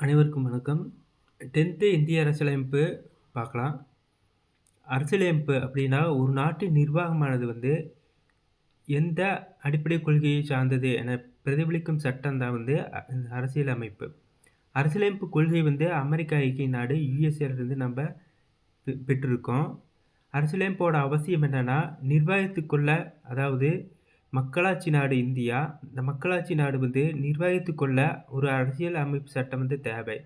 அனைவருக்கும் வணக்கம். டென்த்து இந்திய அரசியலமைப்பு பார்க்கலாம். அரசியலமைப்பு அப்படின்னா ஒரு நாட்டின் நிர்வாகமானது வந்து எந்த அடிப்படை கொள்கையை சார்ந்தது என பிரதிபலிக்கும் சட்டம் தான் வந்து அரசியலமைப்பு. அரசியலமைப்பு கொள்கை வந்து அமெரிக்க ஐக்கிய நாடு யுஎஸ்ஏலேருந்து நம்ம பெற்றிருக்கோம். அரசியலமைப்போட அவசியம் என்னென்னா நிர்வாகத்துக்குள்ள அதாவது மக்களாட்சி நாடு இந்தியா இந்த மக்களாட்சி நாடு வந்து நிர்வகித்து கொள்ள ஒரு அரசியல் அமைப்பு சட்டம் வந்து தேவை.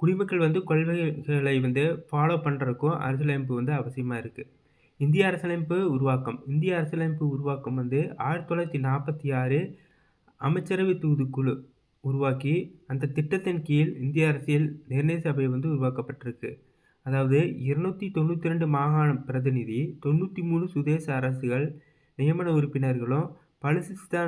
குடிமக்கள் வந்து கொள்கைகளை வந்து ஃபாலோ பண்ணுறதுக்கும் அரசியலமைப்பு வந்து அவசியமாக இருக்குது இந்திய அரசியலமைப்பு உருவாக்கம். இந்திய அரசியலமைப்பு உருவாக்கம் வந்து ஆயிரத்தி தொள்ளாயிரத்தி நாற்பத்தி ஆறு அமைச்சரவை தூதுக்குழு உருவாக்கி அந்த திட்டத்தின் கீழ் இந்திய அரசியல் நிர்ணய சபை வந்து உருவாக்கப்பட்டிருக்கு. அதாவது இருநூற்றி தொண்ணூற்றி ரெண்டு மாகாண பிரதிநிதி தொண்ணூற்றி மூணு சுதேச அரசுகள் நியமன உறுப்பினர்களும்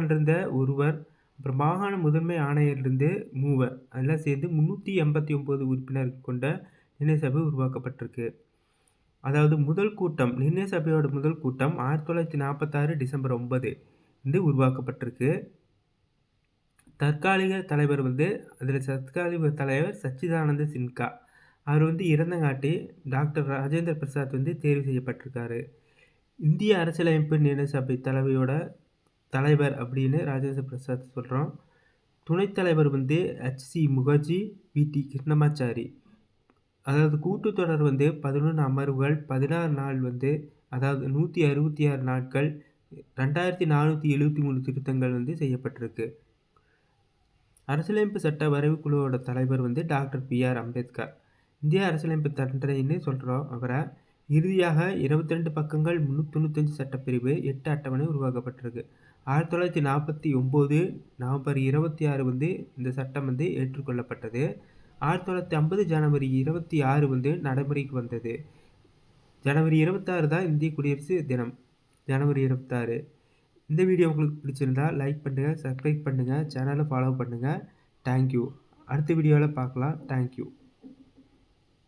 இருந்த ஒருவர் அப்புறம் மாகாண முதன்மை ஆணையரிலிருந்து மூவர் அதெல்லாம் சேர்ந்து முந்நூற்றி எண்பத்தி ஒம்பது உறுப்பினர் கொண்ட நிர்ணய சபை உருவாக்கப்பட்டிருக்கு. அதாவது முதல் கூட்டம் நிர்ணய சபையோட முதல் கூட்டம் ஆயிரத்தி தொள்ளாயிரத்தி நாற்பத்தாறு டிசம்பர் ஒன்பது வந்து உருவாக்கப்பட்டிருக்கு. தற்காலிக தலைவர் வந்து அதில் தற்காலிக தலைவர் சச்சிதானந்த சின்கா அவர் வந்து இறந்தங்காட்டி டாக்டர் ராஜேந்திர பிரசாத் வந்து தேர்வு செய்யப்பட்டிருக்காரு. இந்திய அரசியலமைப்பு நிர்ணய சபை தலைவையோட தலைவர் அப்படின்னு ராஜேந்திர பிரசாத் சொல்கிறோம் துணைத் தலைவர் வந்து ஹெச்சி முகர்ஜி பிடி கிருஷ்ணமாச்சாரி. அதாவது கூட்டுத்தொடர் வந்து பதினொன்று அமர்வுகள் பதினாறு நாள் வந்து அதாவது நூற்றி அறுபத்தி ஆறு நாட்கள் ரெண்டாயிரத்தி நானூற்றி எழுபத்தி மூணு திருத்தங்கள் வந்து செய்யப்பட்டிருக்கு. அரசியலமைப்பு சட்ட வரைவு குழுவோட தலைவர் வந்து டாக்டர் பி ஆர் அம்பேத்கர். இந்திய அரசியலமைப்பு தண்டனைன்னு சொல்கிறோம் அவரை. இறுதியாக இருபத்தி ரெண்டு பக்கங்கள் முந்நூற்றி தொண்ணூத்தஞ்சு சட்டப்பிரிவு எட்டு அட்டவணை உருவாக்கப்பட்டிருக்கு. ஆயிரத்தி தொள்ளாயிரத்தி நாற்பத்தி ஒம்பது நவம்பர் இருபத்தி ஆறு வந்து இந்த சட்டம் வந்து ஏற்றுக்கொள்ளப்பட்டது. ஆயிரத்தி தொள்ளாயிரத்தி ஐம்பது ஜனவரி இருபத்தி ஆறு வந்து நடைமுறைக்கு வந்தது. ஜனவரி இருபத்தாறு தான் இந்திய குடியரசு தினம். ஜனவரி இருபத்தாறு இந்த வீடியோ உங்களுக்கு பிடிச்சிருந்தா லைக் பண்ணுங்கள் சப்ஸ்கிரைப் பண்ணுங்கள் சேனலை ஃபாலோ பண்ணுங்கள் தேங்க்யூ அடுத்த வீடியோவில் பார்க்கலாம். தேங்க்யூ